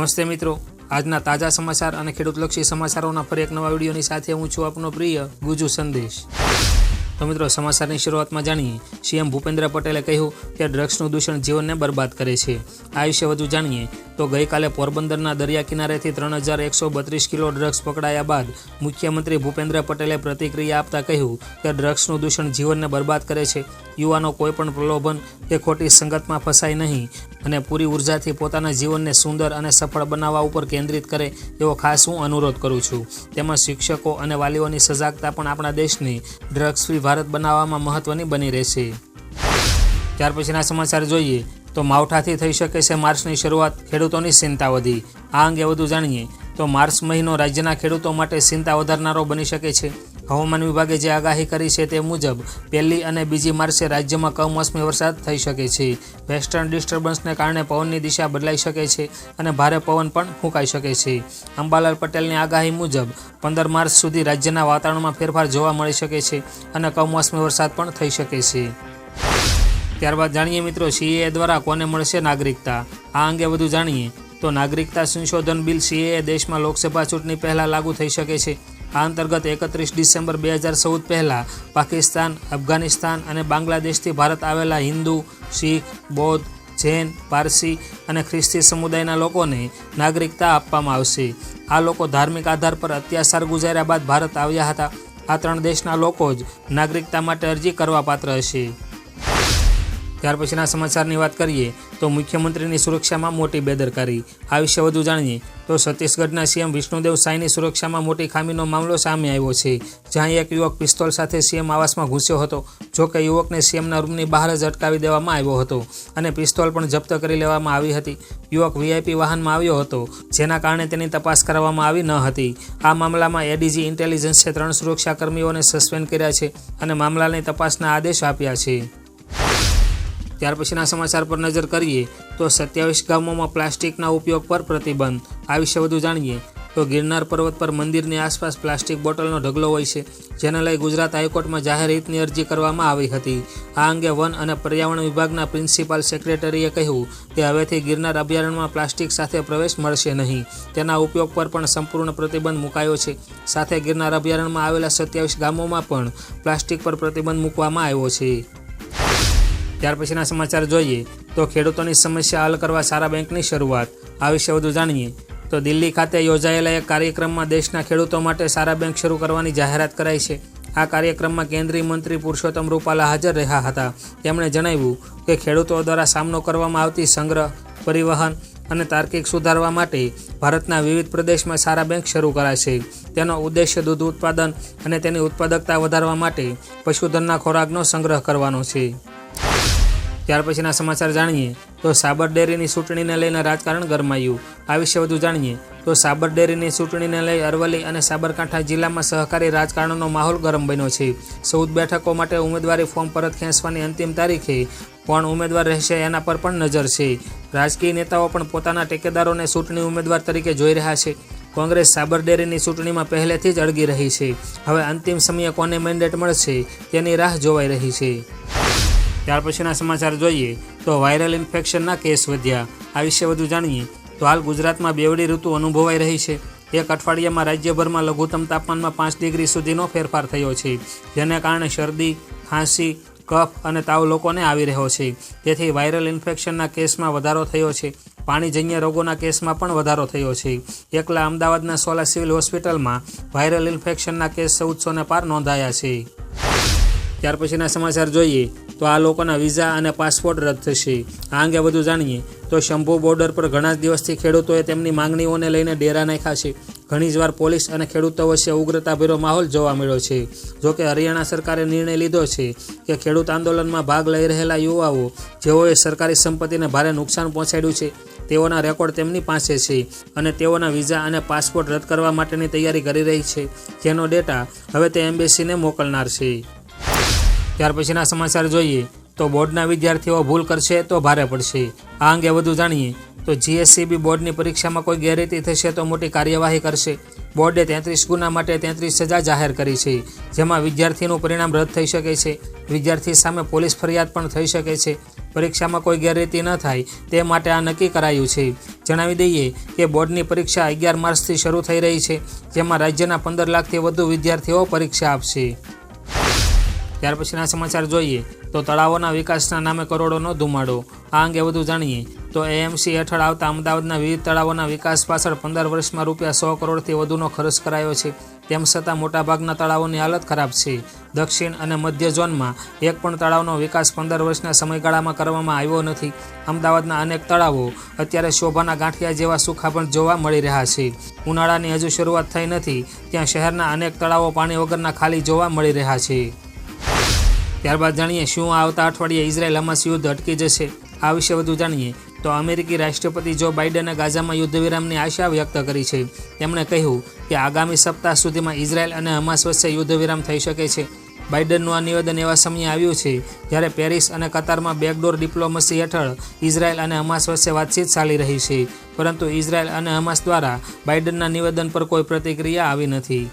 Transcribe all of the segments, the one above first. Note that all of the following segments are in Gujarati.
નમસ્તે મિત્રો. આજના તાજા સમાચાર અને ખેડૂતલક્ષી સમાચારોના ફરી એક નવા વિડીયોની સાથે હું છું આપનો પ્રિય ગુજુ સંદેશ. તો મિત્રો, સમાચારની શરૂઆતમાં જાણીએ. સીએમ ભૂપેન્દ્ર પટેલે કહ્યું કે ડ્રગ્સનું દૂષણ જીવનને બરબાદ કરે છે. આ વિશે વધુ જાણીએ. તો ગઈકાલે પોરબંદરના દરિયા કિનારેથી ત્રણ હજાર એકસો બત્રીસ કિલો ડ્રગ્સ પકડાયા બાદ મુખ્યમંત્રી ભૂપેન્દ્ર પટેલે પ્રતિક્રિયા આપતા કહ્યું કે ડ્રગ્સનું દૂષણ જીવનને બરબાદ કરે છે. યુવાનો કોઈપણ પ્રલોભન કે ખોટી સંગતમાં ફસાય નહીં અને પૂરી ઉર્જાથી પોતાના જીવનને સુંદર અને સફળ બનાવવા ઉપર કેન્દ્રિત કરે એવો ખાસ હું અનુરોધ કરું છું. તેમજ શિક્ષકો અને વાલીઓની સજાગતા પણ આપણા દેશની ડ્રગ્સ ફ્રી ભારત બનાવવામાં મહત્વની બની રહેશે. ત્યાર પછીના સમાચાર જોઈએ. તો માવઠાથી થઈ શકે છે માર્ચની શરૂઆત ખેડૂતોની ચિંતા વધી. આ અંગે વધુ જાણીએ તો માર્ચ મહિનો રાજ્યના ખેડૂતો માટે ચિંતા વધારનારો બની શકે છે. હવામાન વિભાગે જે આગાહી કરી છે તે મુજબ, પહેલી અને બીજી માર્ચે રાજ્યમાં કમોસમી વરસાદ થઈ શકે છે. વેસ્ટર્ન ડિસ્ટર્બન્સને કારણે પવનની દિશા બદલાઈ શકે છે અને ભારે પવન પણ ફૂંકાઈ શકે છે. અંબાલાલ પટેલની આગાહી મુજબ, પંદર માર્ચ સુધી રાજ્યના વાતાવરણમાં ફેરફાર જોવા મળી શકે છે અને કમોસમી વરસાદ પણ થઈ શકે છે. ત્યારબાદ જાણીએ મિત્રો સીએએ દ્વારા કોને મળશે નાગરિકતા? આ અંગે વધુ જાણીએ. તો નાગરિકતા સંશોધન બિલ સીએએ દેશમાં લોકસભા ચૂંટણી પહેલાં લાગુ થઈ શકે છે. આ અંતર્ગત એકત્રીસ ડિસેમ્બર બે હજાર ચૌદ પહેલાં પાકિસ્તાન, અફઘાનિસ્તાન અને બાંગ્લાદેશથી ભારત આવેલા હિન્દુ, શીખ, બૌદ્ધ, જૈન, પારસી અને ખ્રિસ્તી સમુદાયના લોકોને નાગરિકતા આપવામાં આવશે. આ લોકો ધાર્મિક આધાર પર અત્યાચાર ગુજાર્યા બાદ ભારત આવ્યા હતા. આ ત્રણ દેશના લોકો જ નાગરિકતા માટે અરજી કરવા પાત્ર હશે. ત્યાર પછીના સમાચારની વાત કરીએ તો મુખ્યમંત્રીની સુરક્ષામાં મોટી બેદરકારી. આ વિશે વધુ જાણીએ તો છત્તીસગઢના સીએમ વિષ્ણુદેવ સાંઈની સુરક્ષામાં મોટી ખામીનો મામલો સામે આવ્યો છે, જ્યાં એક યુવક પિસ્તોલ સાથે સીએમ આવાસમાં ઘૂસ્યો હતો, જો કે યુવકને સીએમના રૂમની બહાર જ અટકાવી દેવામાં આવ્યો હતો અને પિસ્તોલ પણ જપ્ત કરી લેવામાં આવી હતી. યુવક વીઆઈપી વાહનમાં આવ્યો હતો, જેના કારણે તેની તપાસ કરવામાં આવી ન હતી. આ મામલામાં એડીજી ઇન્ટેલિજન્સે ત્રણ સુરક્ષાકર્મીઓને સસ્પેન્ડ કર્યા છે અને મામલાની તપાસના આદેશ આપ્યા છે. ત્યાર પછીના સમાચાર પર નજર કરીએ તો સત્યાવીસ ગામોમાં પ્લાસ્ટિકના ઉપયોગ પર પ્રતિબંધ. આ વિશે વધુ જાણીએ તો ગિરનાર પર્વત પર મંદિરની આસપાસ પ્લાસ્ટિક બોટલનો ઢગલો હોય છે, જેને લઈ ગુજરાત હાઈકોર્ટમાં જાહેર હિતની અરજી કરવામાં આવી હતી. આ અંગે વન અને પર્યાવરણ વિભાગના પ્રિન્સિપાલ સેક્રેટરીએ કહ્યું કે હવેથી ગિરનાર અભયારણ્યમાં પ્લાસ્ટિક સાથે પ્રવેશ મળશે નહીં. તેના ઉપયોગ પર પણ સંપૂર્ણ પ્રતિબંધ મુકાયો છે. સાથે ગિરનાર અભયારણ્યમાં આવેલા સત્યાવીસ ગામોમાં પણ પ્લાસ્ટિક પર પ્રતિબંધ મૂકવામાં આવ્યો છે. ત્યાર પછીના સમાચાર જોઈએ તો ખેડૂતોની સમસ્યા હલ કરવા સારા બેંકની શરૂઆત. આ વિશે વધુ જાણીએ તો દિલ્હી ખાતે યોજાયેલા એક કાર્યક્રમમાં દેશના ખેડૂતો માટે સારા બેંક શરૂ કરવાની જાહેરાત કરાઈ છે. આ કાર્યક્રમમાં કેન્દ્રીય મંત્રી પુરુષોત્તમ રૂપાલા હાજર રહ્યા હતા. તેમણે જણાવ્યું કે ખેડૂતો દ્વારા સામનો કરવામાં આવતી સંગ્રહ, પરિવહન અને તાર્કિક સુધારવા માટે ભારતના વિવિધ પ્રદેશમાં સારા બેંક શરૂ કરાશે. તેનો ઉદ્દેશ્ય દૂધ ઉત્પાદન અને તેની ઉત્પાદકતા વધારવા માટે પશુધનના ખોરાકનો સંગ્રહ કરવાનો છે. ત્યાર પછીના સમાચાર જાણીએ તો સાબર ડેરીની ચૂંટણીને લઈને રાજકારણ ગરમાયું. આ વિશે વધુ જાણીએ તો સાબર ડેરીની ચૂંટણીને લઈ અરવલ્લી અને સાબરકાંઠા જિલ્લામાં સહકારી રાજકારણનો માહોલ ગરમ બન્યો છે. ચૌદ બેઠકો માટે ઉમેદવારી ફોર્મ પરત ખેંચવાની અંતિમ તારીખે કોણ ઉમેદવાર રહેશે એના પર પણ નજર છે. રાજકીય નેતાઓ પણ પોતાના ટેકેદારોને ચૂંટણી ઉમેદવાર તરીકે જોઈ રહ્યા છે. કોંગ્રેસ સાબર ડેરીની ચૂંટણીમાં પહેલેથી જ અળગી રહી છે. હવે અંતિમ સમયે કોને મેન્ડેટ મળશે તેની રાહ જોવાઈ રહી છે. ત્યાર પછીના સમાચાર જોઈએ તો વાયરલ ઇન્ફેક્શનના કેસ વધ્યા. આ વિશે વધુ જાણીએ તો હાલ ગુજરાતમાં બેવડી ઋતુ અનુભવાઈ રહી છે. એક અઠવાડિયામાં રાજ્યભરમાં લઘુત્તમ તાપમાનમાં પાંચ ડિગ્રી સુધીનો ફેરફાર થયો છે, જેને કારણે શરદી, ખાંસી, કફ અને તાવ લોકોને આવી રહ્યો છે. તેથી વાયરલ ઇન્ફેક્શનના કેસમાં વધારો થયો છે. પાણીજન્ય રોગોના કેસમાં પણ વધારો થયો છે. એકલા અમદાવાદના સોલા સિવિલ હોસ્પિટલમાં વાયરલ ઇન્ફેક્શનના કેસ ચૌદસોને પાર નોંધાયા છે. ત્યાર પછીના સમાચાર જોઈએ તો આ લોકોના વિઝા અને પાસપોર્ટ રદ થશે. આ અંગે વધુ જાણીએ તો શંભુ બોર્ડર પર ઘણા જ દિવસથી ખેડૂતોએ તેમની માંગણીઓને લઈને ડેરા નાખ્યા છે. ઘણી જ વાર પોલીસ અને ખેડૂતો વચ્ચે ઉગ્રતાભેરો માહોલ જોવા મળ્યો છે. જોકે હરિયાણા સરકારે નિર્ણય લીધો છે કે ખેડૂત આંદોલનમાં ભાગ લઈ રહેલા યુવાઓ, જેઓએ સરકારી સંપત્તિને ભારે નુકસાન પહોંચાડ્યું છે, તેઓના રેકોર્ડ તેમની પાસે છે અને તેઓના વિઝા અને પાસપોર્ટ રદ કરવા માટેની તૈયારી કરી રહી છે. જેનો ડેટા હવે તે એમ્બેસીને મોકલનાર છે. ત્યાર પછીના સમાચાર જોઈએ. તો બોર્ડના વિદ્યાર્થીઓ ભૂલ કરશે તો ભારે પડશે. આ અંગે વધુ જાણીએ. તો જીએસસીબી બોર્ડની પરીક્ષામાં કોઈ ગેરરીતિ થશે તો મોટી કાર્યવાહી કરશે. બોર્ડે તેત્રીસ ગુના માટે તેત્રીસ સજા જાહેર કરી છે. જેમાં વિદ્યાર્થીનું પરિણામ રદ થઈ શકે છે. વિદ્યાર્થી સામે પોલીસ ફરિયાદ પણ થઈ શકે છે. પરીક્ષામાં કોઈ ગેરરીતિ ન થાય તે માટે આ નક્કી કરાયું છે. જણાવી દઈએ કે બોર્ડની પરીક્ષા અગિયાર માર્ચથી શરૂ થઈ રહી છે, જેમાં રાજ્યના પંદર લાખથી વધુ વિદ્યાર્થીઓ પરીક્ષા આપશે. ત્યાર પછીના સમાચાર જોઈએ તો તળાવોના વિકાસના નામે કરોડોનો ધુમાડો. આ અંગે વધુ જાણીએ તો એએમસી હેઠળ આવતા અમદાવાદના વિવિધ તળાવોના વિકાસ પાછળ પંદર વર્ષમાં રૂપિયા સો કરોડથી વધુનો ખર્ચ કરાયો છે. તેમ છતાં મોટાભાગના તળાવોની હાલત ખરાબ છે. દક્ષિણ અને મધ્ય ઝોનમાં એક પણ તળાવનો વિકાસ પંદર વર્ષના સમયગાળામાં કરવામાં આવ્યો નથી. અમદાવાદના અનેક તળાવો અત્યારે શોભાના ગાંઠિયા જેવા સુખા પણ જોવા મળી રહ્યા છે. ઉનાળાની હજુ શરૂઆત થઈ નથી. ત્યાં શહેરના અનેક તળાવો પાણી વગરના ખાલી જોવા મળી રહ્યા છે. ત્યારબાદ જાણીએ શું આવતા અઠવાડિયે ઇઝરાયલ હમાસ યુદ્ધ અટકી જશે. આ વિશે વધુ જાણીએ તો અમેરિકી રાષ્ટ્રપતિ જો બાઇડને ગાઝામાં યુદ્ધ વિરામની આશા વ્યક્ત કરી છે. તેમણે કહ્યું કે આગામી સપ્તાહ સુધીમાં ઇઝરાયલ અને હમાસ વચ્ચે યુદ્ધ વિરામ થઈ શકે છે. બાઇડનનું આ નિવેદન એવા સમયે આવ્યું છે જ્યારે પેરિસ અને કતારમાં બેકડોર ડિપ્લોમસી હેઠળ ઇઝરાયલ અને હમાસ વચ્ચે વાતચીત ચાલી રહી છે. પરંતુ ઇઝરાયલ અને હમાસ દ્વારા બાઇડનના નિવેદન પર કોઈ પ્રતિક્રિયા આવી નથી.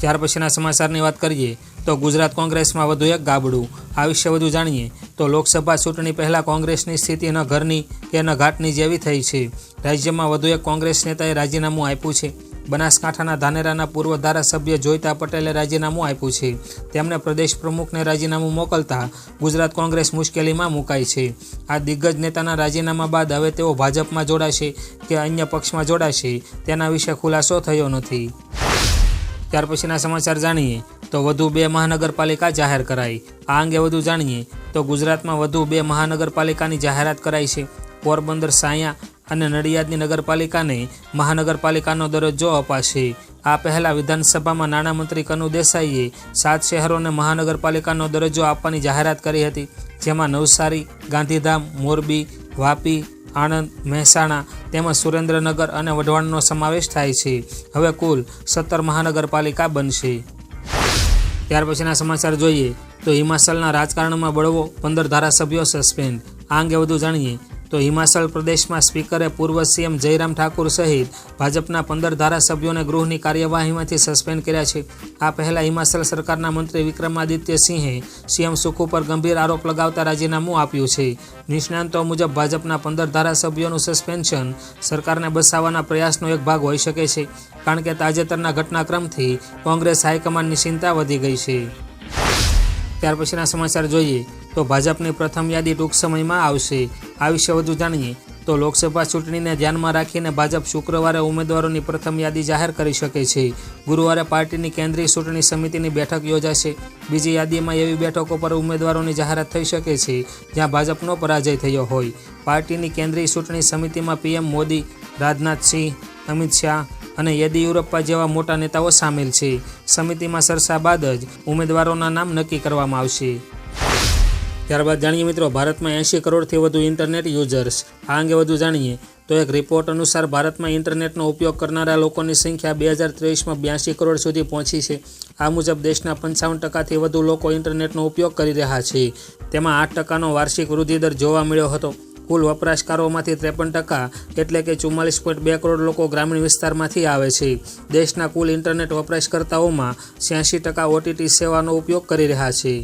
ત્યાર પછીના સમાચારની વાત કરીએ તો ગુજરાત કોંગ્રેસમાં વધુ એક ગાબડું. આ વિશે વધુ જાણીએ તો લોકસભા ચૂંટણી પહેલાં કોંગ્રેસની સ્થિતિ ન ઘરની કે ન ઘાટની જેવી થઈ છે. રાજ્યમાં વધુ એક કોંગ્રેસ નેતાએ રાજીનામું આપ્યું છે. બનાસકાંઠાના ધાનેરાના પૂર્વ ધારાસભ્ય જોઈતા પટેલે રાજીનામું આપ્યું છે. તેમણે પ્રદેશ પ્રમુખને રાજીનામું મોકલતા ગુજરાત કોંગ્રેસ મુશ્કેલીમાં મુકાઈ છે. આ દિગ્ગજ નેતાના રાજીનામા બાદ હવે તેઓ ભાજપમાં જોડાશે કે અન્ય પક્ષમાં જોડાશે તેના વિશે ખુલાસો થયો નથી. ત્યાર પછીના સમાચાર જાણીએ તો વધુ બે મહાનગરપાલિકા જાહેર કરાઈ. આ અંગે વધુ જાણીએ તો ગુજરાતમાં વધુ બે મહાનગરપાલિકાની જાહેરાત કરાઈ છે. પોરબંદર, સાયા અને નડિયાદની નગરપાલિકાને મહાનગરપાલિકાનો દરજ્જો અપાશે. આ પહેલાં વિધાનસભામાં નાણામંત્રી કનુ દેસાઈએ સાત શહેરોને મહાનગરપાલિકાનો દરજ્જો આપવાની જાહેરાત કરી હતી, જેમાં નવસારી, ગાંધીધામ, મોરબી, વાપી આણંદ, મહેસાણા તેમજ સુરેન્દ્રનગર અને વઢવાણનો સમાવેશ થાય છે. હવે કુલ સત્તર મહાનગરપાલિકા બનશે. ત્યાર પછીના સમાચાર જોઈએ તો હિમાચલના રાજકારણમાં બળવો પંદર ધારાસભ્યો સસ્પેન્ડ. આ અંગે વધુ જાણીએ તો હિમાચલ પ્રદેશમાં સ્પીકરે પૂર્વ સીએમ જયરામ ઠાકુર સહિત ભાજપના પંદર ધારાસભ્યોને ગૃહની કાર્યવાહીમાંથી સસ્પેન્ડ કર્યા છે. આ પહેલા હિમાચલ સરકારના મંત્રી વિક્રમાદિત્ય સિંહે સીએમ સુખ ઉપર ગંભીર આરોપ લગાવતા રાજીનામું આપ્યું છે. નિષ્ણાંતો મુજબ ભાજપના પંદર ધારાસભ્યોનું સસ્પેન્શન સરકારને બસાવવાના પ્રયાસનો એક ભાગ હોઈ શકે છે, કારણ કે તાજેતરના ઘટનાક્રમથી કોંગ્રેસ હાઈકમાન્ડની ચિંતા વધી ગઈ છે. ત્યાર પછીના સમાચાર જોઈએ તો ભાજપની પ્રથમ યાદી ટૂંક સમયમાં આવશે. આ વિશે વધુ જાણીએ તો લોકસભા ચૂંટણીને ધ્યાનમાં રાખીને ભાજપ શુક્રવારે ઉમેદવારોની પ્રથમ યાદી જાહેર કરી શકે છે. ગુરુવારે પાર્ટીની કેન્દ્રીય ચૂંટણી સમિતિની બેઠક યોજાશે. બીજી યાદીમાં એવી બેઠકો પર ઉમેદવારોની જાહેરાત થઈ શકે છે, જ્યાં ભાજપનો પરાજય થયો હોય. પાર્ટીની કેન્દ્રીય ચૂંટણી સમિતિમાં પીએમ મોદી રાજનાથસિંહ અમિત શાહ અને યેદિયુરપ્પા જેવા મોટા નેતાઓ સામેલ છે. સમિતિમાં સરસા બાદ જ ઉમેદવારોના નામ નક્કી કરવામાં આવશે. ત્યારબાદ જાણીએ મિત્રો, ભારતમાં એંશી કરોડથી વધુ ઇન્ટરનેટ યુઝર્સ. આ અંગે વધુ જાણીએ તો એક રિપોર્ટ અનુસાર ભારતમાં ઇન્ટરનેટનો ઉપયોગ કરનારા લોકોની સંખ્યા બે હજાર ત્રેવીસમાં બ્યાસી કરોડ સુધી પહોંચી છે. આ મુજબ દેશના પંચાવન ટકાથી વધુ લોકો ઇન્ટરનેટનો ઉપયોગ કરી રહ્યા છે. તેમાં આઠ ટકાનો વાર્ષિક વૃદ્ધિદર જોવા મળ્યો હતો. કુલ વપરાશકારોમાંથી ત્રેપન ટકા, એટલે કે ચુમ્માલીસ પોઈન્ટ બે કરોડ લોકો ગ્રામીણ વિસ્તારમાંથી આવે છે. દેશના કુલ ઇન્ટરનેટ વપરાશકર્તાઓમાં છ્યાસી ટકા ઓટીટી સેવાનો ઉપયોગ કરી રહ્યા છે.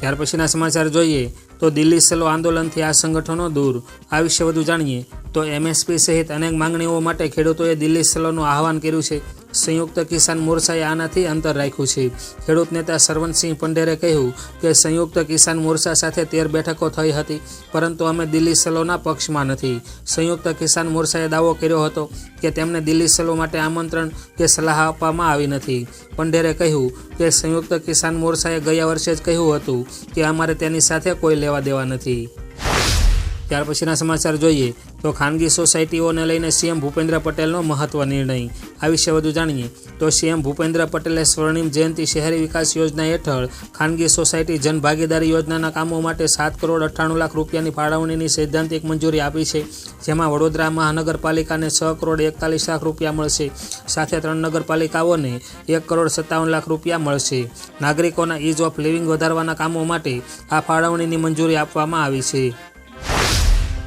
ત્યાર પછીના સમાચાર જોઈએ તો દિલ્હી સેલો આંદોલનથી આ સંગઠનો દૂર. આ વિશે વધુ જાણીએ તો એમએસપી સહિત અનેક માંગણીઓ માટે ખેડૂતોએ દિલ્હી સેલોનું આહવાન કર્યું છે. સંયુક્ત કિસાન મોરચાએ આનાથી અંતર રાખ્યું છે. ખેડૂત નેતા સરવનસિંહ પંડેરે કહ્યું કે સંયુક્ત કિસાન મોરચા સાથે તેર બેઠકો થઈ હતી, પરંતુ અમે દિલ્હી સલોના પક્ષમાં નથી. સંયુક્ત કિસાન મોરચાએ દાવો કર્યો હતો કે તેમને દિલ્હી સલો માટે આમંત્રણ કે સલાહ આપવામાં આવી નથી. પંડેરે કહ્યું કે સંયુક્ત કિસાન મોરચાએ ગયા વર્ષે જ કહ્યું હતું કે અમારે તેની સાથે કોઈ લેવા દેવા નથી. ત્યાર પછીના સમાચાર જોઈએ તો ખાનગી સોસાયટીઓને લઈને સીએમ ભૂપેન્દ્ર પટેલનો મહત્વ નિર્ણય. આ વિશે વધુ જાણીએ તો સીએમ ભૂપેન્દ્ર પટેલે સ્વર્ણિમ જયંતિ શહેરી વિકાસ યોજના હેઠળ ખાનગી સોસાયટી જન ભાગીદારી યોજનાના કામો માટે સાત કરોડ અઠ્ઠાણું લાખ રૂપિયાની ફાળવણીની સૈદ્ધાંતિક મંજૂરી આપી છે, જેમાં વડોદરા મહાનગરપાલિકાને છ કરોડ એકતાલીસ લાખ રૂપિયા મળશે. સાથે ત્રણ નગરપાલિકાઓને એક કરોડ સત્તાવન લાખ રૂપિયા મળશે. નાગરિકોના ઇઝ ઓફ લિવિંગ વધારવાના કામો માટે આ ફાળવણીની મંજૂરી આપવામાં આવી છે.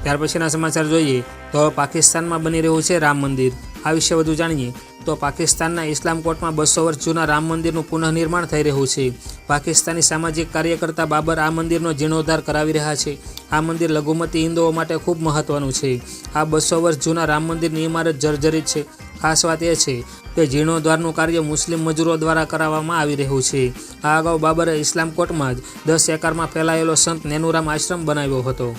ત્યાર પછીના સમાચાર જોઈએ તો પાકિસ્તાનમાં બની રહ્યું છે રામ મંદિર. આ વિશે વધુ જાણીએ તો પાકિસ્તાનના ઇસ્લામ કોર્ટમાં બસો વર્ષ જૂના રામ મંદિરનું પુનઃનિર્માણ થઈ રહ્યું છે. પાકિસ્તાની સામાજિક કાર્યકર્તા બાબર આ મંદિરનો જીર્ણોદ્ધાર કરાવી રહ્યા છે. આ મંદિર લઘુમતી હિન્દુઓ માટે ખૂબ મહત્વનું છે. આ બસો વર્ષ જૂના રામ મંદિરની ઇમારત જર્જરિત છે. ખાસ વાત એ છે કે જીર્ણોદ્વારનું કાર્ય મુસ્લિમ મજૂરો દ્વારા કરાવવામાં આવી રહ્યું છે. આ અગાઉ બાબરે ઇસ્લામ કોર્ટમાં જ દસ એકરમાં ફેલાયેલો સંત નેનુરામ આશ્રમ બનાવ્યો હતો.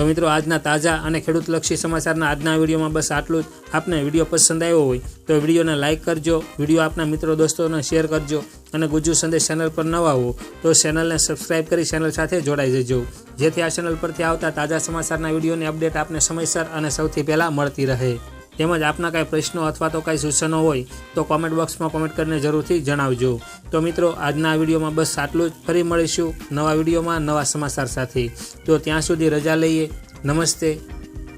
તો મિત્રો, આજના તાજા અને ખેડૂતલક્ષી સમાચારના આજના વિડીયોમાં બસ આટલું જ. આપને વીડિયો પસંદ આવ્યો હોય તો વિડીયોને લાઇક કરજો, વીડિયો આપના મિત્રો દોસ્તોને શેર કરજો અને ગુજુ સંદેશ ચેનલ પર નવા હો તો ચેનલને સબસ્ક્રાઇબ કરી ચેનલ સાથે જોડાઈ જજો. જેથી આ ચેનલ પરથી આવતા તાજા સમાચારના વિડીયોની અપડેટ આપને સમયસર અને સૌથી પહેલાં મળતી રહે. તેમજ આપના કાંઈ પ્રશ્નો અથવા તો કાંઈ સૂચનો હોય, તો કોમેન્ટ બોક્સમાં કોમેન્ટ કરીને જરૂરથી જણાવજો. તો મિત્રો, આજના વિડીયોમાં બસ આટલું જ. ફરી મળીશું નવા વિડીયોમાં નવા સમાચાર સાથે. તો ત્યાં સુધી રજા લઈએ. નમસ્તે.